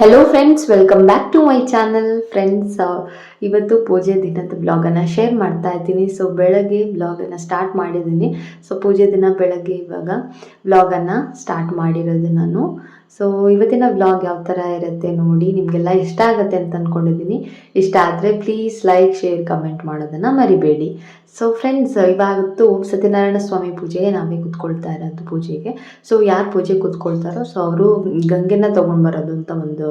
Hello friends welcome back to my channel friends ಇವತ್ತು ಪೂಜೆ ದಿನದ ಬ್ಲಾಗನ್ನು ಶೇರ್ ಮಾಡ್ತಾ ಇದ್ದೀನಿ. ಸೊ ಬೆಳಗ್ಗೆ ಬ್ಲಾಗನ್ನು ಸ್ಟಾರ್ಟ್ ಮಾಡಿದ್ದೀನಿ. ಸೊ ಪೂಜೆ ದಿನ ಬೆಳಗ್ಗೆ ಇವಾಗ ಬ್ಲಾಗನ್ನು ಸ್ಟಾರ್ಟ್ ಮಾಡಿರೋದು ನಾನು ಸೊ ಇವತ್ತಿನ ವ್ಲಾಗ್ ಯಾವ ಥರ ಇರುತ್ತೆ ನೋಡಿ ನಿಮಗೆಲ್ಲ ಇಷ್ಟ ಆಗುತ್ತೆ ಅಂತ ಅಂದ್ಕೊಂಡಿದ್ದೀನಿ ಇಷ್ಟ ಆದರೆ ಪ್ಲೀಸ್ ಲೈಕ್ ಶೇರ್ ಕಮೆಂಟ್ ಮಾಡೋದನ್ನು ಮರಿಬೇಡಿ. ಸೊ ಫ್ರೆಂಡ್ಸ್ ಇವಾಗತ್ತು ಸತ್ಯನಾರಾಯಣ ಸ್ವಾಮಿ ಪೂಜೆಗೆ ನಾವೇ ಕೂತ್ಕೊಳ್ತಾ ಇರೋದು ಪೂಜೆಗೆ. ಸೊ ಯಾರು ಪೂಜೆ ಕೂತ್ಕೊಳ್ತಾರೋ ಸೊ ಅವರು ಗಂಗೆನ ತೊಗೊಂಡು ಬರೋದು ಅಂತ ಒಂದು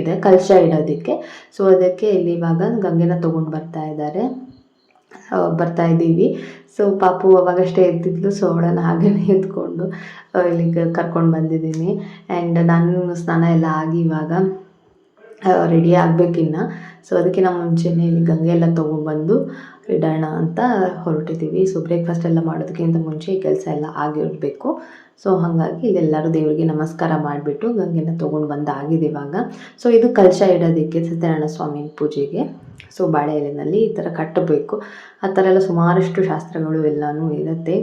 ಇದೆ ಕಲಶ ಇಡೋದಕ್ಕೆ. ಸೊ ಅದಕ್ಕೆ ಇಲ್ಲಿ ಇವಾಗ ಗಂಗೆನ ತೊಗೊಂಡು ಬರ್ತಾ ಇದ್ದಾರೆ. ಬರ್ತಾ ಇದ್ದೀವಿ. ಸೊ ಪಾಪು ಅವಾಗಷ್ಟೇ ಎದ್ದಿದ್ಲು ಸೊ ಅವಳನ್ನು ಹಾಗೇ ಎತ್ಕೊಂಡು ಇಲ್ಲಿಗೆ ಕರ್ಕೊಂಡು ಬಂದಿದ್ದೀನಿ. ಆ್ಯಂಡ್ ನಾನು ಸ್ನಾನ ಎಲ್ಲ ಆಗಿ ಇವಾಗ ರೆಡಿ ಆಗಬೇಕಿನ್ನ. ಸೊ ಅದಕ್ಕಿಂತ ಮುಂಚೆನೇ ಇಲ್ಲಿ ಗಂಗೆ ಎಲ್ಲ ತೊಗೊಂಡ್ಬಂದು ಇಡೋಣ ಅಂತ ಹೊರಟಿದ್ದೀವಿ. ಸೊ ಬ್ರೇಕ್ಫಾಸ್ಟ್ ಎಲ್ಲ ಮಾಡೋದಕ್ಕಿಂತ ಮುಂಚೆ ಈ ಕೆಲಸ ಎಲ್ಲ ಆಗಿರಬೇಕು. ಸೊ ಹಾಗಾಗಿ ಇಲ್ಲೆಲ್ಲರೂ ದೇವರಿಗೆ ನಮಸ್ಕಾರ ಮಾಡಿಬಿಟ್ಟು ಗಂಗೆನ ತೊಗೊಂಡು ಬಂದು ಆಗಿದೆ ಇವಾಗ. ಸೊ ಇದು ಕಲಶ ಇಡೋದಕ್ಕೆ ಸತ್ಯನಾರಾಯಣ ಸ್ವಾಮಿನ ಪೂಜೆಗೆ. ಸೊ ಬಾಳೆ ಎಲೆನಲ್ಲಿ ಈ ಥರ ಕಟ್ಟಬೇಕು. ಆ ಥರ ಎಲ್ಲ ಸುಮಾರಷ್ಟು ಶಾಸ್ತ್ರಗಳು ಎಲ್ಲನೂ ಇರುತ್ತೆ.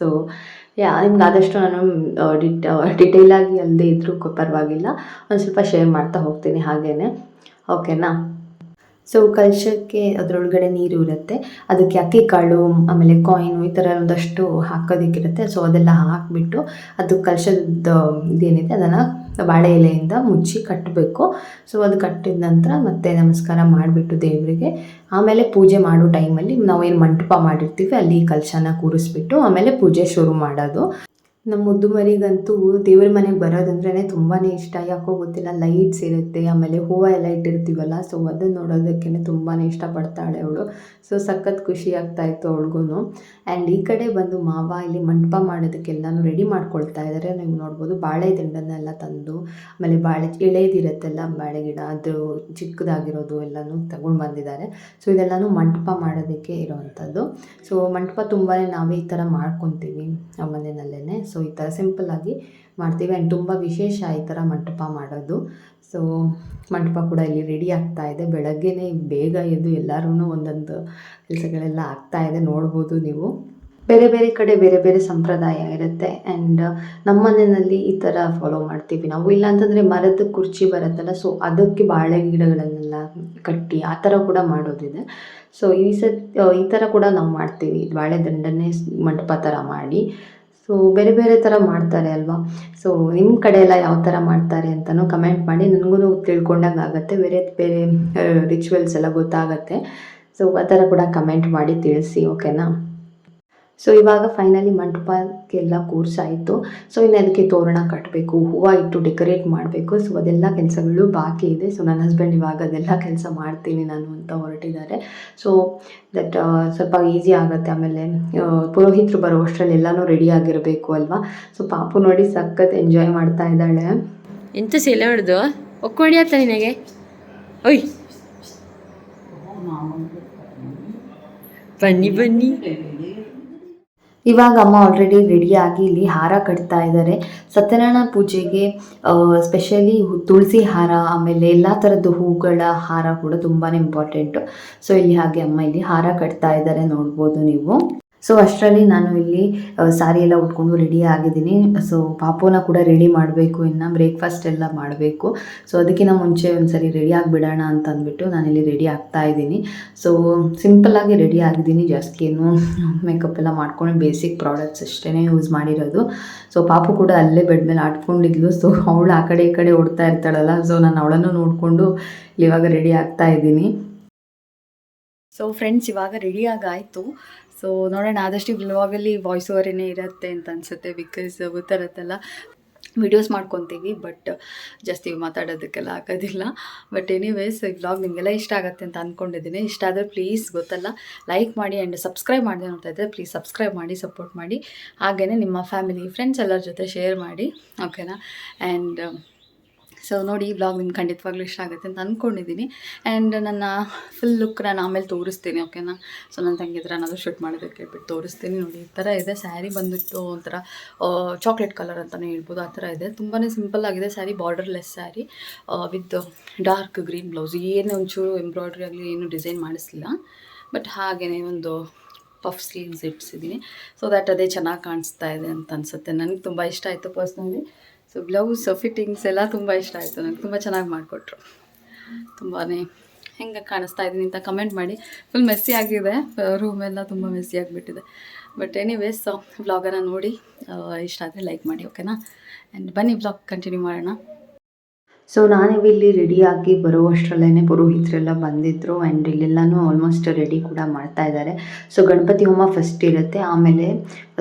ಸೊ ಯಾ, ನಿಮ್ಗೆ ಆದಷ್ಟು ನಾನು ಡಿಟ ಡಿಟೇಲಾಗಿ ಅಲ್ಲದೆ ಇದ್ದರೂ ಪರವಾಗಿಲ್ಲ. ಒಂದು ಸ್ವಲ್ಪ ಶೇರ್ ಮಾಡ್ತಾ ಹೋಗ್ತೀನಿ ಹಾಗೇ ಓಕೆನಾ ಸೊ ಕಲಶಕ್ಕೆ ಅದರೊಳಗಡೆ ನೀರು ಇರುತ್ತೆ. ಅದಕ್ಕೆ ಅಕ್ಕಿ ಕಾಳು, ಆಮೇಲೆ ಕಾಯಿನು ಈ ಥರ ಒಂದಷ್ಟು ಹಾಕೋದಕ್ಕಿರುತ್ತೆ. ಸೊ ಅದೆಲ್ಲ ಹಾಕಿಬಿಟ್ಟು ಅದು ಕಲಶದ ಇದೇನಿದೆ, ಅದನ್ನು ಬಾಳೆ ಎಲೆಯಿಂದ ಮುಚ್ಚಿ ಕಟ್ಟಬೇಕು. ಸೊ ಅದು ಕಟ್ಟಿದ ನಂತರ ಮತ್ತೆ ನಮಸ್ಕಾರ ಮಾಡಿಬಿಟ್ಟು ದೇವರಿಗೆ. ಆಮೇಲೆ ಪೂಜೆ ಮಾಡೋ ಟೈಮಲ್ಲಿ ನಾವು ಏನು ಮಂಟಪ ಮಾಡಿರ್ತೀವಿ, ಅಲ್ಲಿ ಕಲಶನ ಕೂರಿಸ್ಬಿಟ್ಟು ಆಮೇಲೆ ಪೂಜೆ ಶುರು ಮಾಡೋದು. ನಮ್ಮ ಮುದ್ದು ಮರಿಗಂತೂ ದೇವ್ರ ಮನೆಗೆ ಬರೋದಂದ್ರೇ ತುಂಬಾ ಇಷ್ಟ. ಯಾಕೋ ಗೊತ್ತಿಲ್ಲ, ಲೈಟ್ಸ್ ಇರುತ್ತೆ, ಆಮೇಲೆ ಹೂವು ಎಲ್ಲ ಇಟ್ಟಿರ್ತೀವಲ್ಲ, ಸೊ ಅದನ್ನು ನೋಡೋದಕ್ಕೆ ತುಂಬಾ ಇಷ್ಟಪಡ್ತಾಳೆ ಅವಳು. ಸೊ ಸಖತ್ ಖುಷಿ ಆಗ್ತಾ ಇತ್ತು ಅವಳಿಗೂ ಆ್ಯಂಡ್ ಈ ಕಡೆ ಬಂದು ಮಾವ ಇಲ್ಲಿ ಮಂಟಪ ಮಾಡೋದಕ್ಕೆಲ್ಲನೂ ರೆಡಿ ಮಾಡ್ಕೊಳ್ತಾ ಇದ್ದಾರೆ ನೀವು ನೋಡ್ಬೋದು, ಬಾಳೆ ದಿಂಡನ್ನೆಲ್ಲ ತಂದು, ಆಮೇಲೆ ಬಾಳೆ ಎಳೆದಿರುತ್ತಲ್ಲ, ಬಾಳೆ ಗಿಡ, ಅದು ಚಿಕ್ಕದಾಗಿರೋದು ಎಲ್ಲನೂ ತಗೊಂಡು ಬಂದಿದ್ದಾರೆ. ಸೊ ಇದೆಲ್ಲನೂ ಮಂಟಪ ಮಾಡೋದಕ್ಕೆ ಇರೋವಂಥದ್ದು. ಸೊ ಮಂಟಪ ತುಂಬಾ ನಾವೇ ಈ ಥರ ಮಾಡ್ಕೊತೀವಿ ನಮ್ಮ ಮನೆಯಲ್ಲೇ ಸೊ ಈ ಥರ ಸಿಂಪಲ್ಲಾಗಿ ಮಾಡ್ತೀವಿ. ಆ್ಯಂಡ್ ತುಂಬ ವಿಶೇಷ ಈ ಥರ ಮಂಟಪ ಮಾಡೋದು. ಸೊ ಮಂಟಪ ಕೂಡ ಇಲ್ಲಿ ರೆಡಿ ಆಗ್ತಾ ಇದೆ. ಬೆಳಗ್ಗೆನೇ ಬೇಗ ಎದ್ದು ಎಲ್ಲರೂ ಒಂದೊಂದು ಕೆಲಸಗಳೆಲ್ಲ ಆಗ್ತಾ ಇದೆ. ನೋಡ್ಬೋದು ನೀವು. ಬೇರೆ ಬೇರೆ ಕಡೆ ಬೇರೆ ಬೇರೆ ಸಂಪ್ರದಾಯ ಇರುತ್ತೆ. ಆ್ಯಂಡ್ ನಮ್ಮ ಮನೆಯಲ್ಲಿ ಈ ಥರ ಫಾಲೋ ಮಾಡ್ತೀವಿ ನಾವು. ಇಲ್ಲಾಂತಂದರೆ ಮರದ ಕುರ್ಚಿ ಬರುತ್ತಲ್ಲ ಸೊ ಅದಕ್ಕೆ ಬಾಳೆ ಗಿಡಗಳನ್ನೆಲ್ಲ ಕಟ್ಟಿ ಆ ಥರ ಕೂಡ ಮಾಡೋದಿದೆ. ಸೊ ಈ ಸತ್, ಈ ಥರ ಕೂಡ ನಾವು ಮಾಡ್ತೀವಿ. ಬಾಳೆ ದಂಡನ್ನೇ ಸ್- ಮಂಟಪ ಥರ ಮಾಡಿ. ಸೊ ಬೇರೆ ಬೇರೆ ಥರ ಮಾಡ್ತಾರೆ ಅಲ್ವಾ? ಸೊ ನಿಮ್ಮ ಕಡೆ ಎಲ್ಲ ಯಾವ ಥರ ಮಾಡ್ತಾರೆ ಅಂತಲೂ ಕಮೆಂಟ್ ಮಾಡಿ ನನಗೂ ತಿಳ್ಕೊಂಡಂಗೆ ಆಗುತ್ತೆ. ಬೇರೆ ಬೇರೆ ರಿಚುವಲ್ಸ್ ಎಲ್ಲ ಗೊತ್ತಾಗುತ್ತೆ. ಸೊ ಆ ಥರ ಕೂಡ ಕಮೆಂಟ್ ಮಾಡಿ ತಿಳಿಸಿ ಓಕೆನಾ ಸೊ ಇವಾಗ ಫೈನಲಿ ಮಂಟಪಕ್ಕೆಲ್ಲ ಕೂರ್ಸಾಯಿತು. ಸೊ ಇನ್ನು ಅದಕ್ಕೆ ತೋರಣ ಕಟ್ಟಬೇಕು ಹೂವು ಇಟ್ಟು ಡೆಕೋರೇಟ್ ಮಾಡಬೇಕು. ಸೊ ಅದೆಲ್ಲ ಕೆಲಸಗಳು ಬಾಕಿ ಇದೆ. ಸೊ ನನ್ನ ಹಸ್ಬೆಂಡ್ ಇವಾಗ ಅದೆಲ್ಲ ಕೆಲಸ ಮಾಡ್ತೀನಿ ನಾನು ಅಂತ ಹೊರಟಿದ್ದಾರೆ. ಸೊ ದಟ್ ಸ್ವಲ್ಪ ಈಸಿ ಆಗುತ್ತೆ. ಆಮೇಲೆ ಪುರೋಹಿತರು ಬರೋ ಅಷ್ಟರಲ್ಲಿ ಎಲ್ಲನೂ ರೆಡಿ ಆಗಿರಬೇಕು ಅಲ್ವಾ? ಸೊ ಪಾಪು ನೋಡಿ ಸಖತ್ ಎಂಜಾಯ್ ಮಾಡ್ತಾ ಇದ್ದಾಳೆ. ಎಂತ ಸೆಲೆ ಹೊಡೆದು? ಆತ ನಿನಗೆ. ಓಯ್. ಬನ್ನಿ ಬನ್ನಿ. ಇವಾಗ ಅಮ್ಮ ಆಲ್ರೆಡಿ ರೆಡಿಯಾಗಿ ಇಲ್ಲಿ ಹಾರ ಕಟ್ತಾ ಇದ್ದಾರೆ. ಸತ್ಯನಾರಾಯಣ ಪೂಜೆಗೆ ಸ್ಪೆಷಲಿ ತುಳಸಿ ಹಾರ, ಆಮೇಲೆ ಎಲ್ಲ ಥರದ್ದು ಹೂಗಳ ಹಾರ ಕೂಡ ತುಂಬಾ ಇಂಪಾರ್ಟೆಂಟು ಸೊ ಇಲ್ಲಿ ಹಾಗೆ ಅಮ್ಮ ಇಲ್ಲಿ ಹಾರ ಕಟ್ತಾ ಇದ್ದಾರೆ ನೋಡ್ಬೋದು ನೀವು. ಸೊ ಅಷ್ಟರಲ್ಲಿ ನಾನು ಇಲ್ಲಿ ಸಾರಿ ಎಲ್ಲ ಉಟ್ಕೊಂಡು ರೆಡಿ ಆಗಿದ್ದೀನಿ. ಸೊ ಪಾಪುನ ಕೂಡ ರೆಡಿ ಮಾಡಬೇಕು. ಇನ್ನು ಬ್ರೇಕ್ಫಾಸ್ಟ್ ಎಲ್ಲ ಮಾಡಬೇಕು. ಸೊ ಅದಕ್ಕಿಂತ ಮುಂಚೆ ಒಂದ್ಸರಿ ರೆಡಿ ಆಗಿಬಿಡೋಣ ಅಂತ ಅಂದ್ಬಿಟ್ಟು ನಾನಿಲ್ಲಿ ರೆಡಿ ಆಗ್ತಾ ಇದ್ದೀನಿ. ಸೊ ಸಿಂಪಲ್ಲಾಗಿ ರೆಡಿ ಆಗಿದ್ದೀನಿ. ಜಾಸ್ತಿ ಏನು ಮೇಕಪ್ ಎಲ್ಲ ಮಾಡ್ಕೊಂಡು ಬೇಸಿಕ್ ಪ್ರಾಡಕ್ಟ್ಸ್ ಅಷ್ಟೇ ಯೂಸ್ ಮಾಡಿರೋದು. ಸೊ ಪಾಪು ಕೂಡ ಅಲ್ಲೇ ಬೆಡ್ ಮೇಲೆ ಆಡ್ಕೊಂಡಿದ್ಲು. ಸೊ ಅವಳು ಆ ಕಡೆ ಈ ಕಡೆ ಓಡ್ತಾ ಇರ್ತಾಳಲ್ಲ. ಸೊ ನಾನು ಅವಳನ್ನು ನೋಡಿಕೊಂಡು ಇವಾಗ ರೆಡಿ ಆಗ್ತಾ ಇದ್ದೀನಿ. ಸೊ ಫ್ರೆಂಡ್ಸ್ ಇವಾಗ ರೆಡಿಯಾಗಿ ಆಯಿತು ಸೊ ನೋಡೋಣ, ಆದಷ್ಟು ಬ್ಲಾಗಲ್ಲಿ ವಾಯ್ಸ್ ಓವರೇನೇ ಇರುತ್ತೆ ಅಂತ ಅನಿಸುತ್ತೆ ಬಿಕಾಸ್ ಗೊತ್ತಿರತ್ತಲ್ಲ ವಿಡಿಯೋಸ್ ಮಾಡ್ಕೊತೀವಿ ಬಟ್ ಜಾಸ್ತಿ ಮಾತಾಡೋದಕ್ಕೆಲ್ಲ ಆಗೋದಿಲ್ಲ ಬಟ್ ಎನಿವೇಸ್ ಈ ವ್ಲಾಗ್ ನಿಮಗೆಲ್ಲ ಇಷ್ಟ ಆಗುತ್ತೆ ಅಂತ ಅಂದ್ಕೊಂಡಿದ್ದೀನಿ ಇಷ್ಟ ಆದರೆ ಪ್ಲೀಸ್ ಗೊತ್ತಲ್ಲ ಲೈಕ್ ಮಾಡಿ ಆ್ಯಂಡ್ ಸಬ್ಸ್ಕ್ರೈಬ್ ಮಾಡಿದೆ ನೋಡ್ತಾ ಇದ್ದರೆ ಪ್ಲೀಸ್ ಸಬ್ಸ್ಕ್ರೈಬ್ ಮಾಡಿ ಸಪೋರ್ಟ್ ಮಾಡಿ. ಹಾಗೆಯೇ ನಿಮ್ಮ ಫ್ಯಾಮಿಲಿ ಫ್ರೆಂಡ್ಸ್ ಎಲ್ಲರ ಜೊತೆ ಶೇರ್ ಮಾಡಿ ಓಕೆನಾ ಆ್ಯಂಡ್ ಸೊ ನೋಡಿ ಈ ವ್ಲಾಗ್ ನಿಮ್ಗೆ ಖಂಡಿತವಾಗ್ಲೂ ಇಷ್ಟ ಆಗುತ್ತೆ ಅಂತ ಅಂದ್ಕೊಂಡಿದ್ದೀನಿ ಆ್ಯಂಡ್ ನನ್ನ ಫುಲ್ ಲುಕ್ ನಾನು ಆಮೇಲೆ ತೋರಿಸ್ತೀನಿ ಓಕೆನಾ ಸೊ ನನ್ನ ತಂಗಿ ಹತ್ರ ಏನಾದರೂ ಶೂಟ್ ಮಾಡೋದಕ್ಕೆ ಹೇಳ್ಬಿಟ್ಟು ತೋರಿಸ್ತೀನಿ. ನೋಡಿ, ಈ ಥರ ಇದೆ. ಸ್ಯಾರಿ ಬಂದುಬಿಟ್ಟು ಒಂಥರ ಚಾಕ್ಲೇಟ್ ಕಲರ್ ಅಂತಲೇ ಹೇಳ್ಬೋದು. ಆ ಥರ ಇದೆ. ತುಂಬಾ ಸಿಂಪಲ್ ಆಗಿದೆ sari borderless sari with dark green blouse ಏನು ಒಂಚೂರು ಎಂಬ್ರಾಯ್ಡ್ರಿ ಆಗಲಿ, ಏನು ಡಿಸೈನ್ ಮಾಡಿಸ್ಲಿಲ್ಲ. ಬಟ್ ಹಾಗೆಯೇ ಒಂದು ಪಫ್ ಸ್ಲೀವ್ಸ್ ಇಟ್ಸಿದ್ದೀನಿ ಸೊ ದ್ಯಾಟ್ ಅದೇ ಚೆನ್ನಾಗಿ ಕಾಣಿಸ್ತಾ ಇದೆ ಅಂತ ಅನಿಸುತ್ತೆ. ನನಗೆ ತುಂಬ ಇಷ್ಟ ಆಯಿತು ಪರ್ಸ್ನಲಿ ಸೊ ಬ್ಲೌಸ್ ಫಿಟ್ಟಿಂಗ್ಸ್ ಎಲ್ಲ ತುಂಬ ಇಷ್ಟ ಆಯಿತು. ನನಗೆ ತುಂಬ ಚೆನ್ನಾಗಿ ಮಾಡಿಕೊಟ್ರು. ತುಂಬಾ ಹೆಂಗೆ ಕಾಣಿಸ್ತಾ ಇದ್ದೀನಿ ಅಂತ ಕಮೆಂಟ್ ಮಾಡಿ. ಫುಲ್ ಮೆಸ್ಸಿ ಆಗಿದೆ. ರೂಮ್ ಎಲ್ಲ ತುಂಬ ಮೆಸ್ಸಿ ಆಗಿಬಿಟ್ಟಿದೆ. ಬಟ್ ಎನಿವೇಸ್ ಬ್ಲಾಗನ್ನು ನೋಡಿ ಇಷ್ಟ ಆದರೆ ಲೈಕ್ ಮಾಡಿ ಓಕೆನಾ ಆ್ಯಂಡ್ ಬನ್ನಿ ಬ್ಲಾಗ್ ಕಂಟಿನ್ಯೂ ಮಾಡೋಣ. ಸೊ ನಾನಿವಿಲ್ಲಿ ರೆಡಿಯಾಗಿ ಬರುವಷ್ಟರಲ್ಲೇ ಪುರೋಹಿತರೆಲ್ಲ ಬಂದಿದ್ದರು ಆ್ಯಂಡ್ ಇಲ್ಲೆಲ್ಲನೂ ಆಲ್ಮೋಸ್ಟ್ ರೆಡಿ ಕೂಡ ಮಾಡ್ತಾ ಇದ್ದಾರೆ. ಸೊ ಗಣಪತಿ ಹೋಮ ಫಸ್ಟ್ ಇರುತ್ತೆ. ಆಮೇಲೆ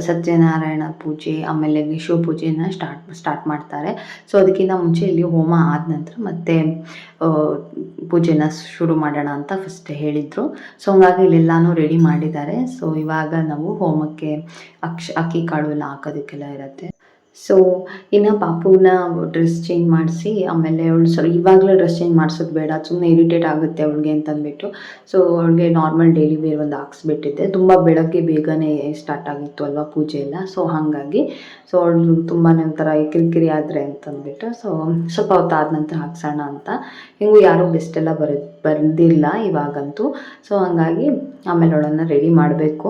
ಸತ್ಯನಾರಾಯಣ ಪೂಜೆ, ಆಮೇಲೆ ವಿಶ್ವ ಪೂಜೆನ ಸ್ಟಾರ್ಟ್ ಸ್ಟಾರ್ಟ್ ಮಾಡ್ತಾರೆ. ಸೊ ಅದಕ್ಕಿಂತ ಮುಂಚೆ ಇಲ್ಲಿ ಹೋಮ ಆದ ನಂತರ ಮತ್ತೆ ಪೂಜೆನ ಶುರು ಮಾಡೋಣ ಅಂತ ಫಸ್ಟ್ ಹೇಳಿದರು. ಸೊ ಹಂಗಾಗಿ ಇಲ್ಲೆಲ್ಲನೂ ರೆಡಿ ಮಾಡಿದ್ದಾರೆ. ಸೊ ಇವಾಗ ನಾವು ಹೋಮಕ್ಕೆ ಅಕ್ಷ, ಅಕ್ಕಿ ಕಾಳು ಎಲ್ಲ ಹಾಕೋದಕ್ಕೆಲ್ಲ ಇರುತ್ತೆ. ಸೊ ಇನ್ನು ಪಾಪುನ ಡ್ರೆಸ್ ಚೇಂಜ್ ಮಾಡಿಸಿ, ಆಮೇಲೆ ಅವಳು ಸ್ವಲ್ಪ ಇವಾಗಲೇ ಡ್ರೆಸ್ ಚೇಂಜ್ ಮಾಡಿಸೋದು ಬೇಡ ಸುಮ್ಮನೆ ಇರಿಟೇಟ್ ಆಗುತ್ತೆ ಅವಳಿಗೆ ಅಂತಂದ್ಬಿಟ್ಟು. ಸೊ ಅವಳಿಗೆ ನಾರ್ಮಲ್ ಡೈಲಿ ವೇರ್ ಒಂದು ಹಾಕ್ಸ್ಬಿಟ್ಟಿದ್ದೆ. ತುಂಬ ಬೆಳಗ್ಗೆ ಬೇಗನೆ ಸ್ಟಾರ್ಟ್ ಆಗಿತ್ತು ಅಲ್ವಾ ಪೂಜೆ ಎಲ್ಲ. ಸೊ ಹಾಗಾಗಿ ಸೊ ಅವಳು ತುಂಬಾ ಒಂಥರ ಕಿರಿಕಿರಿ ಆದರೆ ಅಂತಂದ್ಬಿಟ್ಟು ಸೊ ಸ್ವಲ್ಪ ಹೊತ್ತು ಆದ ನಂತರ ಹಾಕ್ಸೋಣ ಅಂತ. ಹಿಂಗೂ ಯಾರೂ ಬೆಸ್ಟ್ ಎಲ್ಲ ಬರ ಬಂದಿಲ್ಲ ಇವಾಗಂತೂ. ಸೊ ಹಾಗಾಗಿ ಆಮೇಲೆ ಅವಳನ್ನು ರೆಡಿ ಮಾಡಬೇಕು.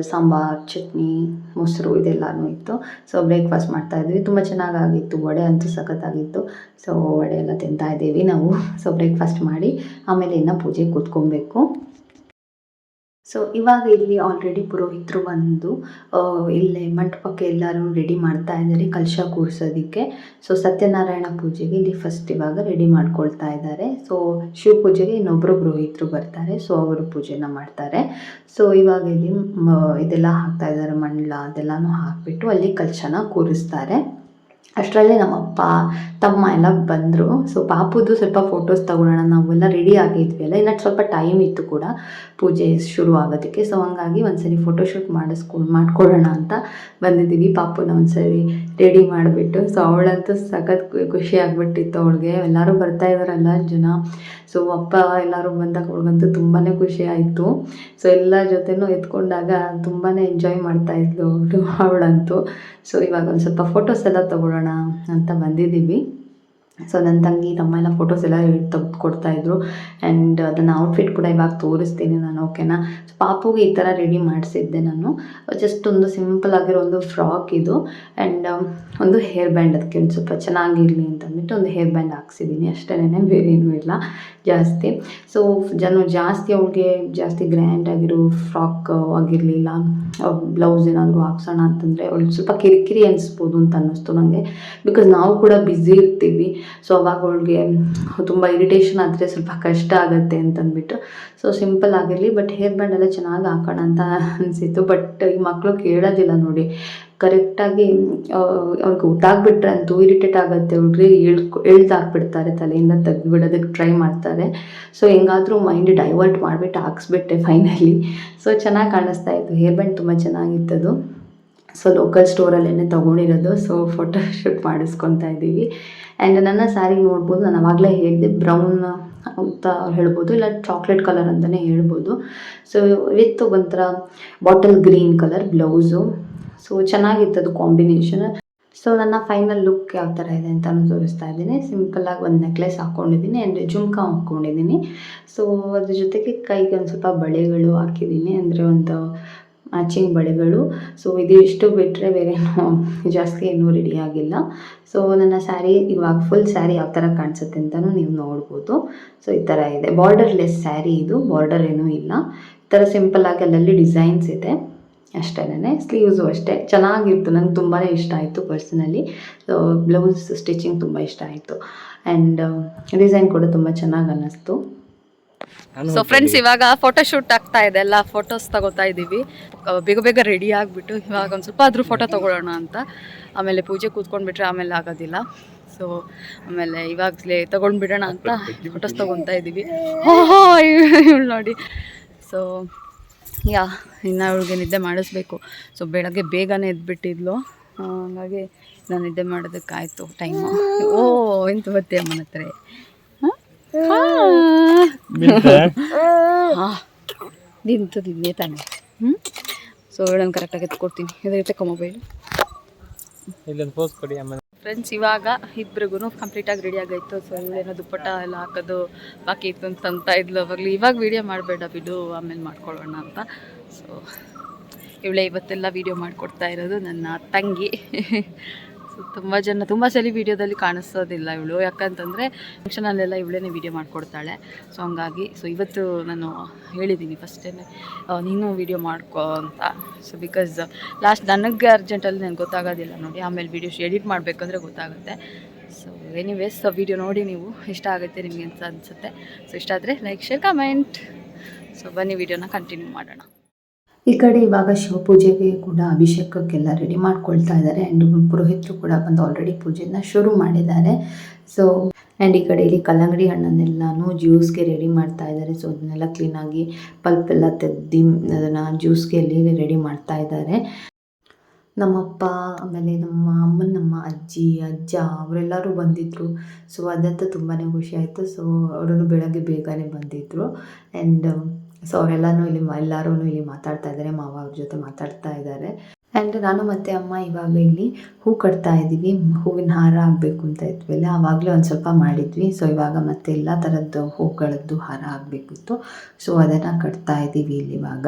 ಸಾಂಬಾರ್, ಚಟ್ನಿ, ಮೊಸರು ಇದೆಲ್ಲನೂ ಇತ್ತು. ಸೊ ಬ್ರೇಕ್ಫಾಸ್ಟ್ ಮಾಡ್ತಾಯಿದ್ವಿ ತುಂಬ ಚೆನ್ನಾಗಾಗಿತ್ತು. ವಡೆ ಅಂತೂ ಸಖತ್ತಾಗಿತ್ತು. ಸೊ ವಡೆ ಎಲ್ಲ ತಿಂತಾ ಇದ್ದೀವಿ ನಾವು. ಸೊ ಬ್ರೇಕ್ಫಾಸ್ಟ್ ಮಾಡಿ ಆಮೇಲೆ ಇನ್ನು ಪೂಜೆಗೆ ಕೂತ್ಕೊಬೇಕು. ಸೊ ಇವಾಗ ಇಲ್ಲಿ ಆಲ್ರೆಡಿ ಪುರೋಹಿತರು ಬಂದು ಇಲ್ಲಿ ಮಂಟಪಕ್ಕೆ ಎಲ್ಲರೂ ರೆಡಿ ಮಾಡ್ತಾ ಇದ್ದಾರೆ, ಕಲಶ ಕೂರಿಸೋದಕ್ಕೆ. ಸೊ ಸತ್ಯನಾರಾಯಣ ಪೂಜೆಗೆ ಇಲ್ಲಿ ಫಸ್ಟ್ ಇವಾಗ ರೆಡಿ ಮಾಡ್ಕೊಳ್ತಾ ಇದ್ದಾರೆ. ಸೊ ಶಿವ ಪೂಜೆಗೆ ಇನ್ನೊಬ್ಬರು ಪುರೋಹಿತರು ಬರ್ತಾರೆ ಸೊ ಅವರು ಪೂಜೆನ ಮಾಡ್ತಾರೆ. ಸೊ ಇವಾಗ ಇಲ್ಲಿ ಇದೆಲ್ಲ ಹಾಕ್ತಾ ಇದ್ದಾರೆ, ಮಂಡಲ ಅದೆಲ್ಲನೂ ಹಾಕಿಬಿಟ್ಟು ಅಲ್ಲಿ ಕಲಶನ ಕೂರಿಸ್ತಾರೆ. ಅಷ್ಟರಲ್ಲೇ ನಮ್ಮಪ್ಪ, ತಮ್ಮ ಎಲ್ಲ ಬಂದರು. ಸೊ ಪಾಪುದು ಸ್ವಲ್ಪ ಫೋಟೋಸ್ ತಗೊಳ್ಳೋಣ ನಾವೆಲ್ಲ ರೆಡಿ ಆಗಿದ್ವಿ ಅಲ್ಲ. ಇನ್ನು ಸ್ವಲ್ಪ ಟೈಮ್ ಇತ್ತು ಕೂಡ ಪೂಜೆ ಶುರು ಆಗೋದಕ್ಕೆ. ಸೊ ಹಂಗಾಗಿ ಒಂದ್ಸರಿ ಫೋಟೋಶೂಟ್ ಮಾಡಿಸ್ಕೊ ಮಾಡ್ಕೊಳ್ಳೋಣ ಅಂತ ಬಂದಿದ್ದೀವಿ. ಪಾಪುನ ಒಂದ್ಸರಿ ರೆಡಿ ಮಾಡಿಬಿಟ್ಟು. ಸೊ ಅವಳಂತೂ ಸಖತ್ ಖುಷಿ ಆಗಿಬಿಟ್ಟಿತ್ತು ಅವಳಿಗೆ. ಎಲ್ಲರೂ ಬರ್ತಾ ಇದ್ದಾರಲ್ಲ, ಜನ. ಸೊ ಅಪ್ಪ ಎಲ್ಲರೂ ಬಂದಾಗ ಅವಳಿಗಂತೂ ತುಂಬಾ ಖುಷಿ ಆಯಿತು. ಸೊ ಎಲ್ಲರ ಜೊತೆನೂ ಎತ್ಕೊಂಡಾಗ ತುಂಬಾ ಎಂಜಾಯ್ ಮಾಡ್ತಾ ಇದ್ಲು ಅವಳು, ಅವಳಂತೂ. ಸೊ ಇವಾಗ ಒಂದು ಸ್ವಲ್ಪ ಫೋಟೋಸ್ ಎಲ್ಲ ತಗೊಳ್ಳೋಣ ಅಂತ ಬಂದಿದ್ದೀವಿ. ಸೊ ನನ್ನ ತಂಗಿ ತಮ್ಮ ಎಲ್ಲ ಫೋಟೋಸ್ ಎಲ್ಲ ಕೊಡ್ತಾ ಕೊಡ್ತಾಯಿದ್ರು ಆ್ಯಂಡ್ ಅದನ್ನ ಔಟ್ಫಿಟ್ ಕೂಡ ಇವಾಗ ತೋರಿಸ್ತೀನಿ ನಾನು ಓಕೆನಾ ಸೊ ಪಾಪುಗೆ ಈ ಥರ ರೆಡಿ ಮಾಡಿಸಿದ್ದೆ ನಾನು. ಜಸ್ಟ್ ಒಂದು ಸಿಂಪಲ್ ಆಗಿರೋ ಒಂದು ಫ್ರಾಕ್ ಇದು. ಆ್ಯಂಡ್ ಒಂದು ಹೇರ್ ಬ್ಯಾಂಡ್ ಅದಕ್ಕೆ ಒಂದು ಸ್ವಲ್ಪ ಚೆನ್ನಾಗಿರಲಿ ಅಂತ ಅಂದ್ಬಿಟ್ಟು ಒಂದು ಹೇರ್ ಬ್ಯಾಂಡ್ ಹಾಕ್ಸಿದ್ದೀನಿ ಅಷ್ಟೇನೆ ಬೇರೆ ಏನೂ ಇಲ್ಲ, ಜಾಸ್ತಿ. ಸೊ ಜನ ಜಾಸ್ತಿ ಅವ್ಳಿಗೆ ಜಾಸ್ತಿ ಗ್ರ್ಯಾಂಡ್ ಆಗಿರೋ ಫ್ರಾಕ್ ಆಗಿರಲಿಲ್ಲ. ಬ್ಲೌಸ್ ಏನಾದರೂ ಹಾಕ್ಸೋಣ ಅಂತಂದರೆ ಅವಳು ಸ್ವಲ್ಪ ಕಿರಿಕಿರಿ ಅನಿಸ್ಬೋದು ಅಂತ ಅನ್ನಿಸ್ತು ನನಗೆ ಬಿಕಾಸ್ ನಾವು ಕೂಡ ಬ್ಯುಸಿ ಇರ್ತೀವಿ. ಸೊ ಅವಾಗ ಅವಳಿಗೆ ತುಂಬ ಇರಿಟೇಷನ್ ಆದರೆ ಸ್ವಲ್ಪ ಕಷ್ಟ ಆಗುತ್ತೆ ಅಂತಂದ್ಬಿಟ್ಟು. ಸೊ ಸಿಂಪಲ್ ಆಗಿರಲಿ ಬಟ್ ಹೇರ್ ಬ್ಯಾಂಡ್ ಎಲ್ಲ ಚೆನ್ನಾಗಿ ಹಾಕೋಣ ಅಂತ ಅನಿಸಿತ್ತು. ಬಟ್ ಈ ಮಕ್ಕಳು ಕೇಳೋದಿಲ್ಲ ನೋಡಿ. ಕರೆಕ್ಟಾಗಿ ಅವ್ರಿಗೆ ಗೊತ್ತಾಗ್ಬಿಟ್ರೆ ಅಂತೂ ಇರಿಟೇಟ್ ಆಗುತ್ತೆ ಅವ್ರಿಗೆ ಎಳ್ಕೊ ಎಳ್ದಾಕ್ಬಿಡ್ತಾರೆ ತಲೆಯಿಂದ ತೆಗ್ದುಬಿಡೋದಕ್ಕೆ ಟ್ರೈ ಮಾಡ್ತಾರೆ. ಸೊ ಹೆಂಗಾದರೂ ಮೈಂಡ್ ಡೈವರ್ಟ್ ಮಾಡಿಬಿಟ್ಟು ಹಾಕ್ಸ್ಬಿಟ್ಟೆ ಫೈನಲಿ ಸೊ ಚೆನ್ನಾಗಿ ಕಾಣಿಸ್ತಾ ಇತ್ತು. ಹೇರ್ ಬ್ಯಾಂಡ್ ತುಂಬ ಚೆನ್ನಾಗಿತ್ತದು. ಸೊ ಲೋಕಲ್ ಸ್ಟೋರಲ್ಲೇ ತೊಗೊಂಡಿರೋದು. ಸೊ ಫೋಟೋ ಶೂಟ್ ಮಾಡಿಸ್ಕೊತಾ ಇದ್ದೀವಿ. ಆ್ಯಂಡ್ ನನ್ನ ಸ್ಯಾರಿ ನೋಡ್ಬೋದು. ನಾನು ಆವಾಗಲೇ ಹೇಳಿದೆ ಬ್ರೌನ್ ಅಂತ ಹೇಳ್ಬೋದು, ಇಲ್ಲ ಚಾಕ್ಲೇಟ್ ಕಲರ್ ಅಂತಲೇ ಹೇಳ್ಬೋದು. ಸೊ ವಿತ್ ಒಂಥರ bottle green colour blouse so ಚೆನ್ನಾಗಿತ್ತು ಅದು ಕಾಂಬಿನೇಷನ್ ಸೊ ನನ್ನ ಫೈನಲ್ ಲುಕ್ ಯಾವ ಥರ ಇದೆ ಅಂತಲೂ ತೋರಿಸ್ತಾ ಇದ್ದೀನಿ. ಸಿಂಪಲ್ಲಾಗಿ ಒಂದು ನೆಕ್ಲೆಸ್ ಹಾಕ್ಕೊಂಡಿದ್ದೀನಿ ಆ್ಯಂಡ್ ಜುಮ್ಕ ಹಾಕ್ಕೊಂಡಿದ್ದೀನಿ ಸೊ ಅದ್ರ ಜೊತೆಗೆ ಕೈಗೆ ಒಂದು ಸ್ವಲ್ಪ ಬಳೆಗಳು ಹಾಕಿದ್ದೀನಿ. ಅಂದರೆ ಒಂದು ಮ್ಯಾಚಿಂಗ್ ಬಳೆಗಳು ಸೊ ಇದು ಇಷ್ಟು ಬಿಟ್ಟರೆ ಬೇರೆ ಜಾಸ್ತಿ ಏನೂ ರೆಡಿ ಆಗಿಲ್ಲ. ಸೊ ನನ್ನ ಸ್ಯಾರಿ ಇವಾಗ ಫುಲ್ ಸ್ಯಾರಿ ಯಾವ ಥರ ಕಾಣಿಸುತ್ತೆ ಅಂತಲೂ ನೀವು ನೋಡ್ಬೋದು. ಸೊ ಈ ಥರ ಇದೆ. ಬಾರ್ಡರ್ಲೆಸ್ ಸ್ಯಾರಿ ಇದು. ಬಾರ್ಡರ್ ಏನೂ ಇಲ್ಲ. ಈ ಥರ ಸಿಂಪಲ್ಲಾಗಿ ಅಲ್ಲಲ್ಲಿ ಡಿಸೈನ್ಸ್ ಇದೆ. ಅಷ್ಟೇನೆ. ಸ್ಲೀವ್ಸು ಅಷ್ಟೇ. ಚೆನ್ನಾಗಿತ್ತು. ನಂಗೆ ತುಂಬಾ ಇಷ್ಟ ಆಯಿತು ಪರ್ಸನಲಿ ಸೊ ಬ್ಲೌಸ್ ಸ್ಟಿಚಿಂಗ್ ತುಂಬ ಇಷ್ಟ ಆಯಿತು. ಆ್ಯಂಡ್ ಡಿಸೈನ್ ಕೂಡ ತುಂಬ ಚೆನ್ನಾಗಿ ಅನ್ನಿಸ್ತು. ಸೊ ಫ್ರೆಂಡ್ಸ್ ಇವಾಗ ಫೋಟೋ ಶೂಟ್ ಆಗ್ತಾ ಇದೆ. ಎಲ್ಲ ಫೋಟೋಸ್ ತಗೋತಾ ಇದ್ದೀವಿ ಬೇಗ ಬೇಗ ರೆಡಿ ಆಗಿಬಿಟ್ಟು ಇವಾಗ ಒಂದು ಸ್ವಲ್ಪ ಆದರೂ ಫೋಟೋ ತಗೊಳ್ಳೋಣ ಅಂತ. ಆಮೇಲೆ ಪೂಜೆ ಕೂತ್ಕೊಂಡ್ಬಿಟ್ರೆ ಆಮೇಲೆ ಆಗೋದಿಲ್ಲ. ಸೊ ಆಮೇಲೆ ಇವಾಗಲೇ ತಗೊಂಡ್ಬಿಡೋಣ ಅಂತ ಫೋಟೋಸ್ ತಗೊತಾ ಇದ್ದೀವಿ ಓಹೋ ಇವಳು ನೋಡಿ. ಸೊ ಯಾ ಇನ್ನು ಅವಳಿಗೆ ನಿದ್ದೆ ಮಾಡಿಸ್ಬೇಕು. ಸೊ ಬೆಳಗ್ಗೆ ಬೇಗನೆ ಎದ್ಬಿಟ್ಟಿದ್ಲು. ಹಾಗಾಗಿ ಹಂಗಾಗಿ ನಾನು ನಿದ್ದೆ ಮಾಡೋದಕ್ಕಾಯ್ತು ಟೈಮು ಓ ಎಂತ ಬತ್ತೆ ಅಮ್ಮನ ಹತ್ರ ಹಾಂ. ನಿಂತದಿದೆ ತಾನೆ. ಹ್ಞೂ ಸೊ ಹೇಳೋಣ ಕರೆಕ್ಟಾಗಿ ಎತ್ಕೊಡ್ತೀನಿ. ಇದೈತೆ ಮೊಬೈಲ್ ಇಲ್ಲೊಂದು ಪೋಸ್ ಕೊಡಿ ಆಮೇಲೆ ಫ್ರೆಂಡ್ಸ್ ಇವಾಗ ಇಬ್ರಿಗೂ ಕಂಪ್ಲೀಟಾಗಿ ರೆಡಿ ಆಗೈತು. ಸೊ ಇವಳೇನೋ ದುಪ್ಪಟ್ಟ ಎಲ್ಲ ಹಾಕೋದು ಬಾಕಿ ಇತ್ತು ಅಂತ ಅಂತ ಇದ್ಲು ಅವಾಗಲಿ ಇವಾಗ ವೀಡಿಯೋ ಮಾಡಬೇಡ ಬಿಡು ಆಮೇಲೆ ಮಾಡ್ಕೊಳ್ಳೋಣ ಅಂತ. ಸೊ ಇವಳೇ ಇವತ್ತೆಲ್ಲ ವೀಡಿಯೋ ಮಾಡಿಕೊಡ್ತಾ ಇರೋದು ನನ್ನ ತಂಗಿ. ತುಂಬ ಜನ, ತುಂಬ ಸಲ ವೀಡಿಯೋದಲ್ಲಿ ಕಾಣಿಸೋದಿಲ್ಲ ಇವಳು. ಯಾಕಂತಂದರೆ ಫಂಕ್ಷನಲ್ಲೆಲ್ಲ ಇವಳೇನೆ ವೀಡಿಯೋ ಮಾಡಿಕೊಡ್ತಾಳೆ. ಸೊ ಹಂಗಾಗಿ ಸೊ ಇವತ್ತು ನಾನು ಹೇಳಿದ್ದೀನಿ ಫಸ್ಟೇ ನೀನು ವೀಡಿಯೋ ಮಾಡ್ಕೋ ಅಂತ. ಸೊ ಬಿಕಾಸ್ ಲಾಸ್ಟ್ ನನಗೆ ಅರ್ಜೆಂಟಲ್ಲಿ ನನಗೆ ಗೊತ್ತಾಗೋದಿಲ್ಲ ನೋಡಿ. ಆಮೇಲೆ ವೀಡಿಯೋಸ್ ಎಡಿಟ್ ಮಾಡಬೇಕಂದ್ರೆ ಗೊತ್ತಾಗುತ್ತೆ. ಸೊ ಎನಿವೇಸ್ ವೀಡಿಯೋ ನೋಡಿ ನೀವು. ಇಷ್ಟ ಆಗುತ್ತೆ ನಿಮಗೆ ಅಂತ ಅನಿಸುತ್ತೆ. ಸೊ ಇಷ್ಟ ಆದರೆ ಲೈಕ್ ಶೇರ್ ಕಮೆಂಟ್ ಸೊ ಬನ್ನಿ ವೀಡಿಯೋನ ಕಂಟಿನ್ಯೂ ಮಾಡೋಣ. ಈ ಕಡೆ ಇವಾಗ ಶಿವಪೂಜೆಗೆ ಕೂಡ ಅಭಿಷೇಕಕ್ಕೆಲ್ಲ ರೆಡಿ ಮಾಡ್ಕೊಳ್ತಾ ಇದ್ದಾರೆ ಆ್ಯಂಡ್ ಪುರೋಹಿತರು ಕೂಡ ಬಂದು ಆಲ್ರೆಡಿ ಪೂಜೆನ ಶುರು ಮಾಡಿದ್ದಾರೆ. ಸೊ ಆ್ಯಂಡ್ ಈ ಕಡೆ ಇಲ್ಲಿ ಕಲ್ಲಂಗಡಿ ಹಣ್ಣನ್ನೆಲ್ಲನೂ ಜ್ಯೂಸ್ಗೆ ರೆಡಿ ಮಾಡ್ತಾ ಇದ್ದಾರೆ ಸೊ ಅದನ್ನೆಲ್ಲ ಕ್ಲೀನಾಗಿ ಪಲ್ಪ್ ಎಲ್ಲ ತೆಗ್ದು ಅದನ್ನು ಜ್ಯೂಸ್ಗೆ ಅಲ್ಲಿ ರೆಡಿ ಮಾಡ್ತಾ ಇದ್ದಾರೆ ನಮ್ಮಪ್ಪ, ಆಮೇಲೆ ನಮ್ಮ ಅಮ್ಮನ, ನಮ್ಮ ಅಜ್ಜಿ, ಅಜ್ಜ ಅವರೆಲ್ಲರೂ ಬಂದಿದ್ದರು ಸೊ ಅದಂತೂ ತುಂಬಾ ಖುಷಿ ಆಯಿತು. ಸೊ ಅವರನ್ನು ಬೆಳಗ್ಗೆ ಬೇಗನೆ ಬಂದಿದ್ದರು ಆ್ಯಂಡ್ ಸೊ ಅವರೆಲ್ಲನೂ ಇಲ್ಲಿ ಎಲ್ಲರೂ ಇಲ್ಲಿ ಮಾತಾಡ್ತಾ ಇದ್ದಾರೆ ಮಾವ ಅವ್ರ ಜೊತೆ ಮಾತಾಡ್ತಾ ಇದ್ದಾರೆ ಆ್ಯಂಡ್ ನಾನು ಮತ್ತು ಅಮ್ಮ ಇವಾಗ ಇಲ್ಲಿ ಹೂ ಕಟ್ತಾ ಇದ್ದೀವಿ, ಹೂವಿನ ಹಾರ ಆಗಬೇಕು ಅಂತ ಇದ್ವಲ್ಲ ಆವಾಗಲೇ ಒಂದು ಸ್ವಲ್ಪ ಮಾಡಿದ್ವಿ. ಸೊ ಇವಾಗ ಮತ್ತೆ ಎಲ್ಲ ಥರದ್ದು ಹೂಗಳದ್ದು ಹಾರ ಆಗಬೇಕಿತ್ತು. ಸೊ ಅದನ್ನು ಕಟ್ತಾ ಇದ್ದೀವಿ ಇಲ್ಲಿ ಇವಾಗ.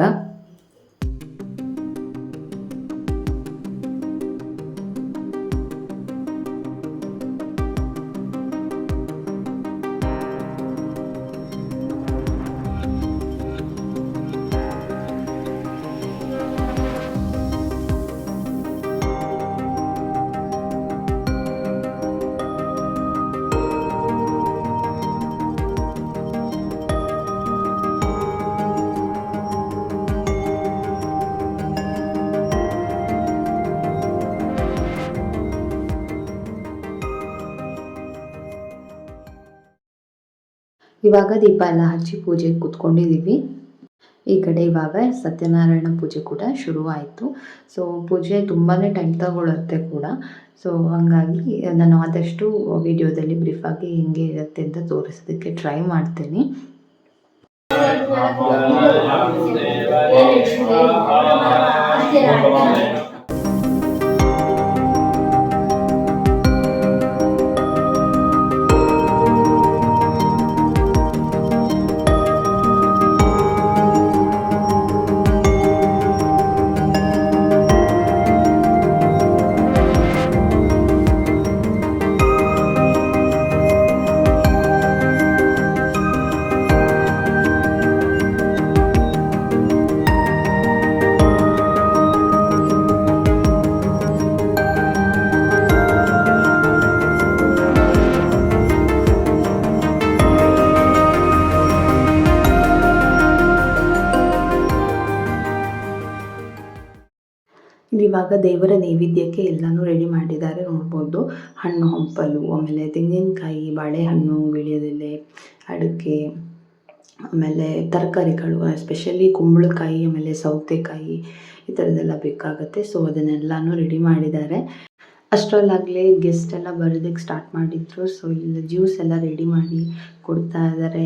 ಇವಾಗ ದೀಪ ಎಲ್ಲ ಹಚ್ಚಿ ಪೂಜೆಗೆ ಕೂತ್ಕೊಂಡಿದ್ದೀವಿ ಈ ಕಡೆ ಇವಾಗ ಸತ್ಯನಾರಾಯಣ ಪೂಜೆ ಕೂಡ ಶುರುವಾಯಿತು. ಸೊ ಪೂಜೆ ತುಂಬಾ ಟೈಮ್ ತಗೊಳ್ಳುತ್ತೆ ಕೂಡ. ಸೊ ಹಾಗಾಗಿ ನಾನು ಆದಷ್ಟು ವಿಡಿಯೋದಲ್ಲಿ ಬ್ರೀಫಾಗಿ ಹೆಂಗೆ ಇರುತ್ತೆ ಅಂತ ತೋರಿಸೋದಕ್ಕೆ ಟ್ರೈ ಮಾಡ್ತೀನಿ. ಇವಾಗ ದೇವರ ನೈವೇದ್ಯಕ್ಕೆ ಎಲ್ಲನೂ ರೆಡಿ ಮಾಡಿದ್ದಾರೆ, ನೋಡ್ಬೋದು. ಹಣ್ಣು, ಹಂಪಲು, ಆಮೇಲೆ ತೆಂಗಿನಕಾಯಿ, ಬಾಳೆಹಣ್ಣು ವೀಳ್ಯದೆಲೆ ಅಡಿಕೆ, ಆಮೇಲೆ ತರಕಾರಿಗಳು ಎಸ್ಪೆಷಲಿ ಕುಂಬಳಕಾಯಿ, ಆಮೇಲೆ ಸೌತೆಕಾಯಿ ಈ ಥರದ್ದೆಲ್ಲ ಬೇಕಾಗುತ್ತೆ. ಸೊ ಅದನ್ನೆಲ್ಲನೂ ರೆಡಿ ಮಾಡಿದ್ದಾರೆ. ಅಷ್ಟರಲ್ಲಾಗಲೇ ಗೆಸ್ಟ್ ಎಲ್ಲ ಬರೋದಕ್ಕೆ ಸ್ಟಾರ್ಟ್ ಮಾಡಿದ್ರು. ಸೊ ಇಲ್ಲಿ ಜ್ಯೂಸ್ ಎಲ್ಲ ರೆಡಿ ಮಾಡಿ ಕೊಡ್ತಾ ಇದ್ದಾರೆ.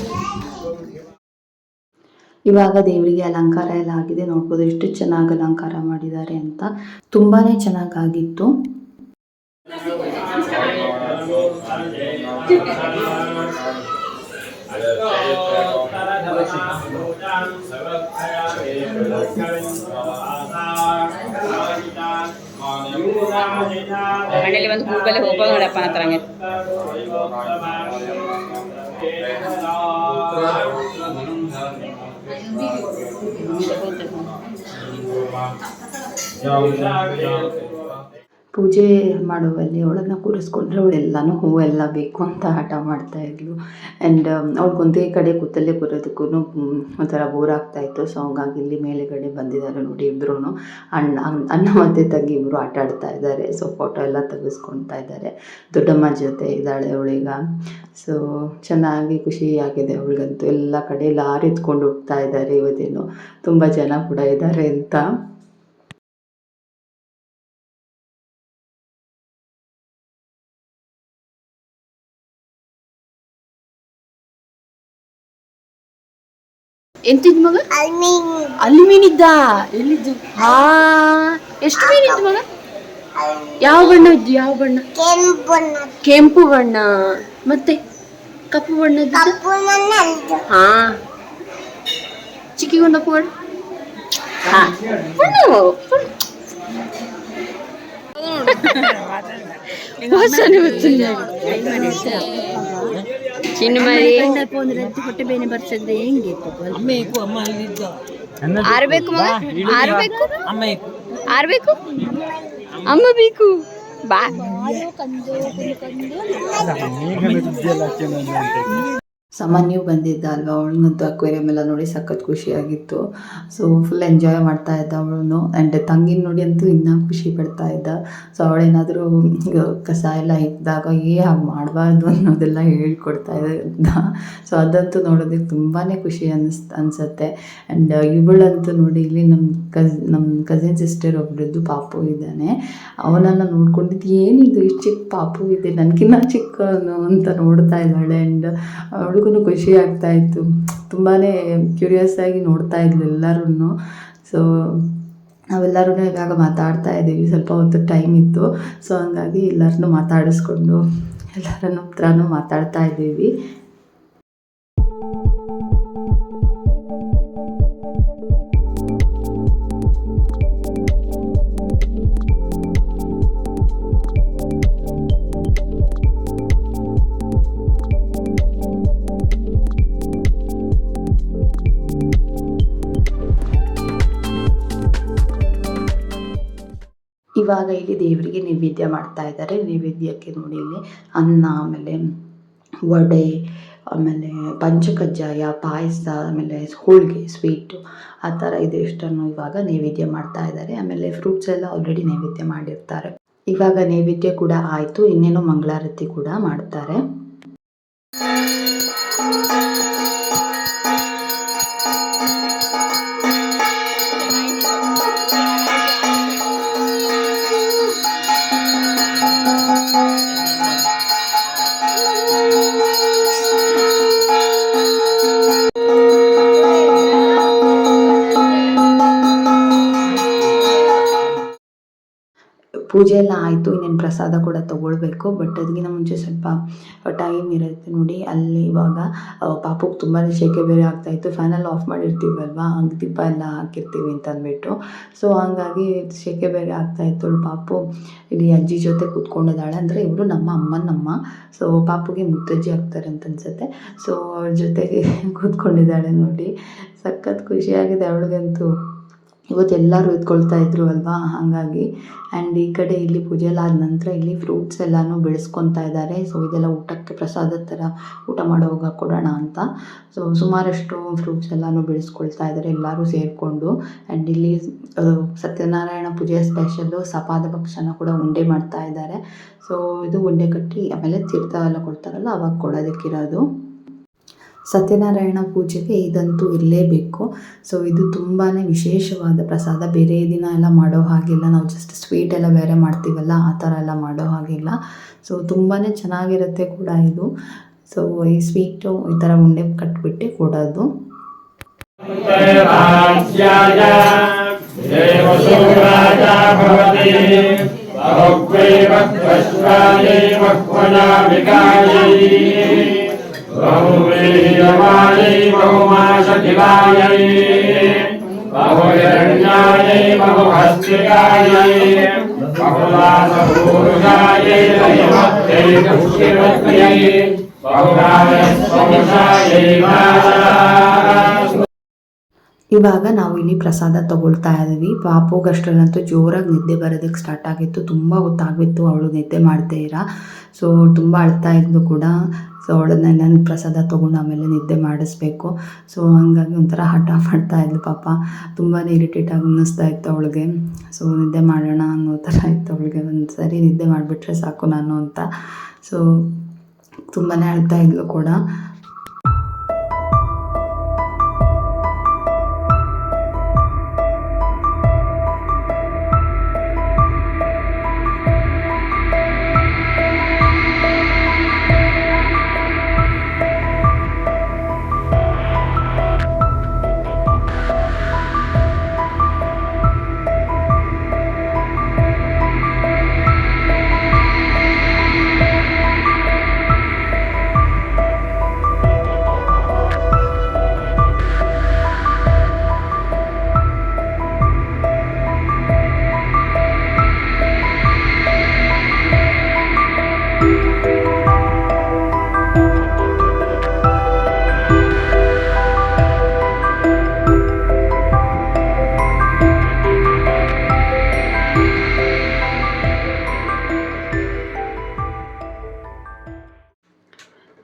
ಇವಾಗ ದೇವರಿಗೆ ಅಲಂಕಾರ ಎಲ್ಲ ಆಗಿದೆ. ನೋಡ್ಬೋದು ಎಷ್ಟು ಚೆನ್ನಾಗಿ ಅಲಂಕಾರ ಮಾಡಿದ್ದಾರೆ ಅಂತ. ತುಂಬಾನೇ ಚೆನ್ನಾಗಾಗಿತ್ತು. ಮನೇಲಿ ಒಂದು ಗೂಗಲ್ ಹೋಗೋ ನೋಡಪ್ಪ ಹತ್ರ ಹಂಗೆ ಪೂಜೆ ಮಾಡುವಲ್ಲಿ ಅವಳನ್ನು ಕೂರಿಸ್ಕೊಂಡ್ರೆ ಅವಳೆಲ್ಲನೂ ಹೂವೆಲ್ಲ ಬೇಕು ಅಂತ ಹಠ ಮಾಡ್ತಾ ಇದ್ಲು. ಆ್ಯಂಡ್ ಅವ್ಳಿಗೆ ಒಂದೇ ಕಡೆ ಕೂತಲ್ಲೇ ಕೂರೋದಕ್ಕೂ ಒಂಥರ ಬೋರ್ ಆಗ್ತಾ ಇತ್ತು. ಸೊ ಹಂಗಾಗಿ ಇಲ್ಲಿ ಮೇಲುಗಡೆ ಬಂದಿದ್ದಾರೆ ನೋಡಿ ಇಬ್ಬರು ಅಣ್ಣ ಅಣ್ಣ ಮತ್ತೆ ತಂಗಿ ಇಬ್ಬರು ಆಟ ಆಡ್ತಾ ಇದ್ದಾರೆ. ಸೊ ಫೋಟೋ ಎಲ್ಲ ತೆಗೆಸ್ಕೊಳ್ತಾ ಇದ್ದಾರೆ. ದೊಡ್ಡಮ್ಮ ಜೊತೆ ಇದ್ದಾಳೆ ಅವಳೀಗ. ಸೊ ಚೆನ್ನಾಗಿ ಖುಷಿಯಾಗಿದೆ ಅವಳಿಗಂತೂ. ಎಲ್ಲ ಕಡೆ ಲಾರಿ ಎತ್ಕೊಂಡು ಹೋಗ್ತಾ ಇದ್ದಾರೆ ಇವತ್ತೇನು. ತುಂಬ ಜನ ಕೂಡ ಇದ್ದಾರೆ ಅಂತ. ಎಂತಿದ್ ಮಗ? ಅಲ್ಲಿ ಮೀನಿದ್ದ? ಎಲ್ಲಿದ್ದು? ಹಾ ಎಷ್ಟು ಮೀನಿತ್ತು ಮಗ? ಯಾವ ಬಣ್ಣ ಇದ್ದು ಯಾವ ಬಣ್ಣ? ಕೆಂಪು ಬಣ್ಣ. ಮತ್ತೆ ಕಪ್ಪು ಬಣ್ಣದ್ದು? ಹಾ. ಚಿಕ್ಕಿಗೊಂದಪ್ಪು ಬಣ್ಣ. ವಾಸನೆ ಬರ್ತದೆ. ಚಿನ್ನಮರಿ ಹೊಟ್ಟೆ ಬೇನೆ ಬರ್ತದೆ ಹೆಂಗೆ ಆರ್ಬೇಕು ಮಗ? ಆರ್ಬೇಕು ಆರ್ಬೇಕು ಅಮ್ಮ ಬೇಕು? ಬಾ. ಸಾಮಾನ್ಯ ಬಂದಿದ್ದ ಅಲ್ವಾ? ಅವಳನ್ನಂತೂ ಅಕ್ವೇರಿಯಂ ಎಲ್ಲ ನೋಡಿ ಸಖತ್ ಖುಷಿಯಾಗಿತ್ತು. ಸೊ ಫುಲ್ ಎಂಜಾಯ್ ಮಾಡ್ತಾ ಇದ್ದ ಅವಳು ಆ್ಯಂಡ್ ತಂಗಿನ ನೋಡಿ ಅಂತೂ ಇನ್ನೂ ಖುಷಿ ಪಡ್ತಾ ಇದ್ದ. ಸೊ ಅವಳೇನಾದರೂ ಕಸ ಎಲ್ಲ ಇದ್ದಾಗ ಏ ಹಾಗೆ ಮಾಡಬಾರ್ದು ಅನ್ನೋದೆಲ್ಲ ಹೇಳ್ಕೊಡ್ತಾ ಇದ್ದ. ಸೊ ಅದಂತೂ ನೋಡೋದಕ್ಕೆ ತುಂಬಾ ಖುಷಿ ಅನ್ನಿಸ್, ಅನಿಸುತ್ತೆ. ಆ್ಯಂಡ್ ಇವಳಂತೂ ನೋಡಿ ಇಲ್ಲಿ ನಮ್ಮ ಕಸ್ ನಮ್ಮ ಕಸಿನ್ ಸಿಸ್ಟರ್ ಒಬ್ಬರದ್ದು ಪಾಪು ಇದ್ದಾನೆ. ಅವನನ್ನು ನೋಡ್ಕೊಂಡಿದ್ದು ಏನಿದು? ಇಷ್ಟು ಚಿಕ್ಕ ಪಾಪು ಇದೆ. ನನಗಿನ್ನ ಚಿಕ್ಕವನು ಅಂತ ನೋಡ್ತಾ ಇದ್ದಾಳೆ. ಆ್ಯಂಡ್ ಅವಳಿಗೂ ಖುಷಿ ಆಗ್ತಾ ಇತ್ತು. ತುಂಬಾ ಕ್ಯೂರಿಯಸ್ ಆಗಿ ನೋಡ್ತಾ ಇದ್ಲು ಎಲ್ಲರೂ ಸೊ ನಾವೆಲ್ಲರೂ ಇವಾಗ ಮಾತಾಡ್ತಾ ಇದ್ದೀವಿ. ಸ್ವಲ್ಪ ಹೊತ್ತು ಟೈಮ್ ಇತ್ತು. ಸೊ ಹಂಗಾಗಿ ಎಲ್ಲರನ್ನೂ ಮಾತಾಡಿಸ್ಕೊಂಡು ಎಲ್ಲರನ್ನೂ ಹತ್ರನೂ ಮಾತಾಡ್ತಾ ಇದ್ದೀವಿ. ಇವಾಗ ಇಲ್ಲಿ ದೇವರಿಗೆ ನೈವೇದ್ಯ ಮಾಡ್ತಾ ಇದ್ದಾರೆ. ನೈವೇದ್ಯಕ್ಕೆ ನೋಡಿ ಇಲ್ಲಿ ಅನ್ನ, ಆಮೇಲೆ ವಡೆ, ಆಮೇಲೆ ಪಂಚಕಜ್ಜಾಯ, ಪಾಯಸ, ಆಮೇಲೆ ಹೋಳಿಗೆ, ಸ್ವೀಟು ಆ ಥರ ಇದಿಷ್ಟನ್ನು ಇವಾಗ ನೈವೇದ್ಯ ಮಾಡ್ತಾ ಇದ್ದಾರೆ. ಆಮೇಲೆ ಫ್ರೂಟ್ಸ್ ಎಲ್ಲ ಆಲ್ರೆಡಿ ನೈವೇದ್ಯ ಮಾಡಿರ್ತಾರೆ. ಇವಾಗ ನೈವೇದ್ಯ ಕೂಡ ಆಯಿತು. ಇನ್ನೇನು ಮಂಗಳಾರತಿ ಕೂಡ ಮಾಡ್ತಾರೆ. ಪೂಜೆ ಎಲ್ಲ ಆಯಿತು, ಇನ್ನೇನು ಪ್ರಸಾದ ಕೂಡ ತೊಗೊಳ್ಬೇಕು. ಬಟ್ ಅದಕ್ಕಿಂತ ಮುಂಚೆ ಸ್ವಲ್ಪ ಟೈಮ್ ಇರುತ್ತೆ ನೋಡಿ. ಅಲ್ಲಿ ಇವಾಗ ಪಾಪುಗೆ ತುಂಬಾ ಶೇಕೆ ಬೇರೆ ಆಗ್ತಾಯಿತ್ತು ಫ್ಯಾನಲ್ಲಿ ಆಫ್ ಮಾಡಿರ್ತೀವಲ್ವಾ? ಹಂಗೆ ದೀಪ ಎಲ್ಲ ಹಾಕಿರ್ತೀವಿ ಅಂತ ಅಂದ್ಬಿಟ್ಟು. ಸೊ ಹಂಗಾಗಿ ಶೇಕೆ ಬೇರೆ ಆಗ್ತಾಯಿತ್ತು ಪಾಪು ಇಲ್ಲಿ ಅಜ್ಜಿ ಜೊತೆ ಕೂತ್ಕೊಂಡಿದ್ದಾಳೆ. ಅಂದರೆ ಇವರು ನಮ್ಮ ಅಮ್ಮನಮ್ಮ. ಸೊ ಪಾಪುಗೆ ಮುತ್ತಜ್ಜಿ ಆಗ್ತಾರೆ ಅಂತ ಅನ್ಸುತ್ತೆ. ಸೊ ಅವ್ರ ಜೊತೆಗೆ ಕೂತ್ಕೊಂಡಿದ್ದಾಳೆ ನೋಡಿ. ಸಖತ್ ಖುಷಿಯಾಗಿದೆ ಅವಳಿಗಂತೂ. ಇವತ್ತು ಎಲ್ಲರೂ ಎತ್ಕೊಳ್ತಾ ಇದ್ರು ಅಲ್ವಾ? ಹಾಗಾಗಿ. ಆ್ಯಂಡ್ ಈ ಕಡೆ ಇಲ್ಲಿ ಪೂಜೆ ಎಲ್ಲ ಆದ ನಂತರ ಇಲ್ಲಿ ಫ್ರೂಟ್ಸ್ ಎಲ್ಲನೂ ಬೆಳೆಸ್ಕೊತಾ ಇದ್ದಾರೆ. ಸೊ ಇದೆಲ್ಲ ಊಟಕ್ಕೆ ಪ್ರಸಾದದ ಥರ ಊಟ ಮಾಡೋವಾಗ ಕೊಡೋಣ ಅಂತ. ಸೊ ಸುಮಾರಷ್ಟು ಫ್ರೂಟ್ಸ್ ಎಲ್ಲನೂ ಬೆಳೆಸ್ಕೊಳ್ತಾ ಇದ್ದಾರೆ ಎಲ್ಲರೂ ಸೇರಿಕೊಂಡು. ಆ್ಯಂಡ್ ಇಲ್ಲಿ ಸತ್ಯನಾರಾಯಣ ಪೂಜೆ ಸ್ಪೆಷಲ್ಲು ಸಪಾದ ಭಕ್ಷನ ಕೂಡ ಉಂಡೆ ಮಾಡ್ತಾ ಇದ್ದಾರೆ. ಸೊ ಇದು ಉಂಡೆ ಕಟ್ಟಿ ಆಮೇಲೆ ತೀರ್ಥ ಎಲ್ಲ ಕೊಡ್ತಾರಲ್ಲ, ಅವಾಗ ಕೊಡೋದಕ್ಕಿರೋದು. ಸತ್ಯನಾರಾಯಣ ಪೂಜೆಗೆ ಇದಂತೂ ಇರಲೇಬೇಕು ಸೊ ಇದು ತುಂಬಾ ವಿಶೇಷವಾದ ಪ್ರಸಾದ. ಬೇರೆ ದಿನ ಎಲ್ಲ ಮಾಡೋ ಹಾಗಿಲ್ಲ. ನಾವು ಜಸ್ಟ್ ಸ್ವೀಟ್ ಎಲ್ಲ ಬೇರೆ ಮಾಡ್ತೀವಲ್ಲ, ಆ ಥರ ಎಲ್ಲ ಮಾಡೋ ಹಾಗಿಲ್ಲ. ಸೊ ತುಂಬಾ ಚೆನ್ನಾಗಿರುತ್ತೆ ಕೂಡ ಇದು. ಸೊ ಈ ಸ್ವೀಟು ಈ ಥರ ಉಂಡೆ ಕಟ್ಬಿಟ್ಟು ಕೊಡೋದು. ಭವತಿ देवसूराजा भवति बहुग्वैव त्वश्वायै बह्वजामिकायै बहुवीर्यमायै बहुमाशकिलायै बहुहिरण्यायै बहुहस्तिकायै बहुलासपूरुषायै दयमत्यै दुःखिवत्यै बहुराजस्वंशायै माता ಇವಾಗ ನಾವು ಇಲ್ಲಿ ಪ್ರಸಾದ ತಗೊಳ್ತಾ ಇದ್ದೀವಿ. ಪಾಪುಗಷ್ಟರಲ್ಲಂತೂ ಜೋರಾಗಿ ನಿದ್ದೆ ಬರೋದಕ್ಕೆ ಸ್ಟಾರ್ಟ್ ಆಗಿತ್ತು. ತುಂಬ ಹೊತ್ತಾಗಿತ್ತು ಅವಳು ನಿದ್ದೆ ಮಾಡ್ತಾ ಇರ. ಸೊ ತುಂಬ ಅಳ್ತಾ ಇದ್ಲು ಕೂಡ. ಸೊ ಅವಳನ್ನೆಲ್ಲ ಪ್ರಸಾದ ತೊಗೊಂಡು ಆಮೇಲೆ ನಿದ್ದೆ ಮಾಡಿಸ್ಬೇಕು. ಸೊ ಹಂಗಾಗಿ ಒಂಥರ ಹಠ ಮಾಡ್ತಾ ಇದ್ಲು ಪಾಪ. ತುಂಬಾ ಇರಿಟೇಟ್ ಆಗಿ ಅನ್ನಿಸ್ತಾ ಇತ್ತು ಅವಳಿಗೆ. ಸೊ ನಿದ್ದೆ ಮಾಡೋಣ ಅನ್ನೋ ಥರ ಇತ್ತು ಅವಳಿಗೆ. ಒಂದು ಸರಿ ನಿದ್ದೆ ಮಾಡಿಬಿಟ್ರೆ ಸಾಕು ನಾನು ಅಂತ. ಸೊ ತುಂಬಾ ಅಳ್ತಾ ಇದ್ಲು ಕೂಡ.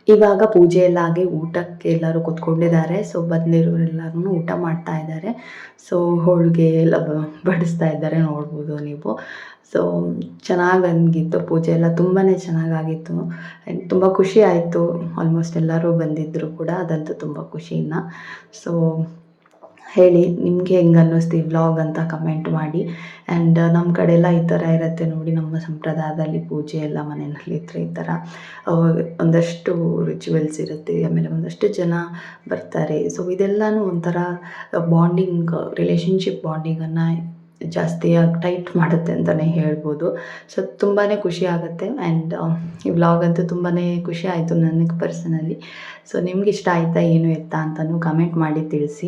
ಇವಾಗ ಪೂಜೆ ಎಲ್ಲ ಆಗಿ ಊಟಕ್ಕೆ ಎಲ್ಲರೂ ಕೂತ್ಕೊಂಡಿದ್ದಾರೆ. ಸೊ ಬಂದಿರೋರೆಲ್ಲರೂ ಊಟ ಮಾಡ್ತಾ ಇದ್ದಾರೆ. ಸೊ ಹೋಳಿಗೆ ಎಲ್ಲ ಬಡಿಸ್ತಾ ಇದ್ದಾರೆ ನೋಡ್ಬೋದು ನೀವು. ಸೊ ಚೆನ್ನಾಗಿ ಹಂಗಿತ್ತು. ಪೂಜೆ ಎಲ್ಲ ತುಂಬಾ ಚೆನ್ನಾಗಾಗಿತ್ತು. ತುಂಬ ಖುಷಿ ಆಯಿತು. ಆಲ್ಮೋಸ್ಟ್ ಎಲ್ಲರೂ ಬಂದಿದ್ದರೂ ಕೂಡ. ಅದಂತೂ ತುಂಬ ಖುಷಿನ. ಸೊ ಹೇಳಿ, ನಿಮಗೆ ಹೆಂಗೆ ಅನ್ನಿಸ್ತು ಈ ವ್ಲಾಗ್ ಅಂತ ಕಮೆಂಟ್ ಮಾಡಿ. ಆ್ಯಂಡ್ ನಮ್ಮ ಕಡೆ ಎಲ್ಲ ಈ ಥರ ಇರುತ್ತೆ ನೋಡಿ, ನಮ್ಮ ಸಂಪ್ರದಾಯದಲ್ಲಿ ಪೂಜೆ ಎಲ್ಲ ಮನೆಯಲ್ಲಿ ಇದ್ರೆ ಈ ಥರ ಒಂದಷ್ಟು ರಿಚುವಲ್ಸ್ ಇರುತ್ತೆ, ಆಮೇಲೆ ಒಂದಷ್ಟು ಜನ ಬರ್ತಾರೆ. ಸೊ ಇದೆಲ್ಲನೂ ಒಂಥರ ಬಾಂಡಿಂಗ್ ರಿಲೇಷನ್ಶಿಪ್ ಬಾಂಡಿಂಗನ್ನು ಜಾಸ್ತಿಯಾಗಿ ಟೈಟ್ ಮಾಡುತ್ತೆ ಅಂತಲೇ ಹೇಳ್ಬೋದು. ಸೊ ತುಂಬಾ ಖುಷಿ ಆಗುತ್ತೆ. ಆ್ಯಂಡ್ ಈ ವ್ಲಾಗ್ ಅಂತೂ ತುಂಬಾ ಖುಷಿ ಆಯಿತು ನನಗೆ ಪರ್ಸನಲಿ ಸೊ ನಿಮ್ಗೆ ಇಷ್ಟ ಆಯಿತಾ, ಏನು ಎತ್ತಾ ಅಂತಲೂ ಕಮೆಂಟ್ ಮಾಡಿ ತಿಳಿಸಿ.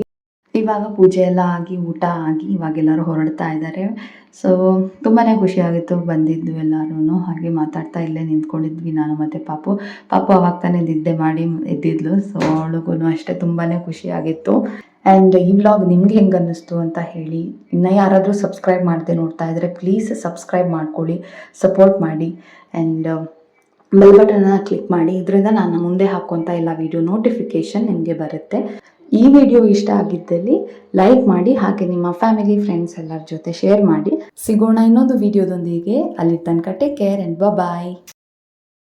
ಇವಾಗ ಪೂಜೆ ಎಲ್ಲ ಆಗಿ ಊಟ ಆಗಿ ಇವಾಗೆಲ್ಲರೂ ಹೊರಡ್ತಾ ಇದ್ದಾರೆ. ಸೊ ತುಂಬಾ ಖುಷಿಯಾಗಿತ್ತು ಬಂದಿದ್ದು ಎಲ್ಲರೂ ಹಾಗೆ ಮಾತಾಡ್ತಾ ಇಲ್ಲೇ ನಿಂತ್ಕೊಂಡಿದ್ವಿ ನಾನು ಮತ್ತು ಪಾಪು. ಪಾಪು ಅವಾಗ ತಾನೇ ನಿದ್ದೆ ಮಾಡಿ ಎದ್ದಿದ್ಲು. ಸೊ ಅವಳಿಗೂ ಅಷ್ಟೇ ತುಂಬಾ ಖುಷಿಯಾಗಿತ್ತು. ಆ್ಯಂಡ್ ಈ ವ್ಲಾಗ್ ನಿಮ್ಗೆ ಹೆಂಗೆ ಅನ್ನಿಸ್ತು ಅಂತ ಹೇಳಿ, ಇನ್ನು ಯಾರಾದರೂ ಸಬ್ಸ್ಕ್ರೈಬ್ ಮಾಡದೆ ನೋಡ್ತಾ ಇದ್ದರೆ ಪ್ಲೀಸ್ ಸಬ್ಸ್ಕ್ರೈಬ್ ಮಾಡ್ಕೊಳ್ಳಿ ಸಪೋರ್ಟ್ ಮಾಡಿ. ಆ್ಯಂಡ್ ಬೆಲ್ ಬಟನ್ನ ಕ್ಲಿಕ್ ಮಾಡಿ. ಇದರಿಂದ ನಾನು ಮುಂದೆ ಹಾಕುವಂಥ ಎಲ್ಲ ವಿಡಿಯೋ ನೋಟಿಫಿಕೇಷನ್ ನಿಮಗೆ ಬರುತ್ತೆ. ಈ ವಿಡಿಯೋ ಇಷ್ಟ ಆಗಿದ್ದಲ್ಲಿ ಲೈಕ್ ಮಾಡಿ ಹಾಗೆ ನಿಮ್ಮ ಫ್ಯಾಮಿಲಿ ಫ್ರೆಂಡ್ಸ್ ಎಲ್ಲರ ಜೊತೆ ಶೇರ್ ಮಾಡಿ. ಸಿಗೋಣ ಇನ್ನೊಂದು ವಿಡಿಯೋದೊಂದಿಗೆ. ಅಲ್ಲಿ ತನಕ ಟೇಕ್ ಕೇರ್ ಆ್ಯಂಡ್ ಬಾಯ್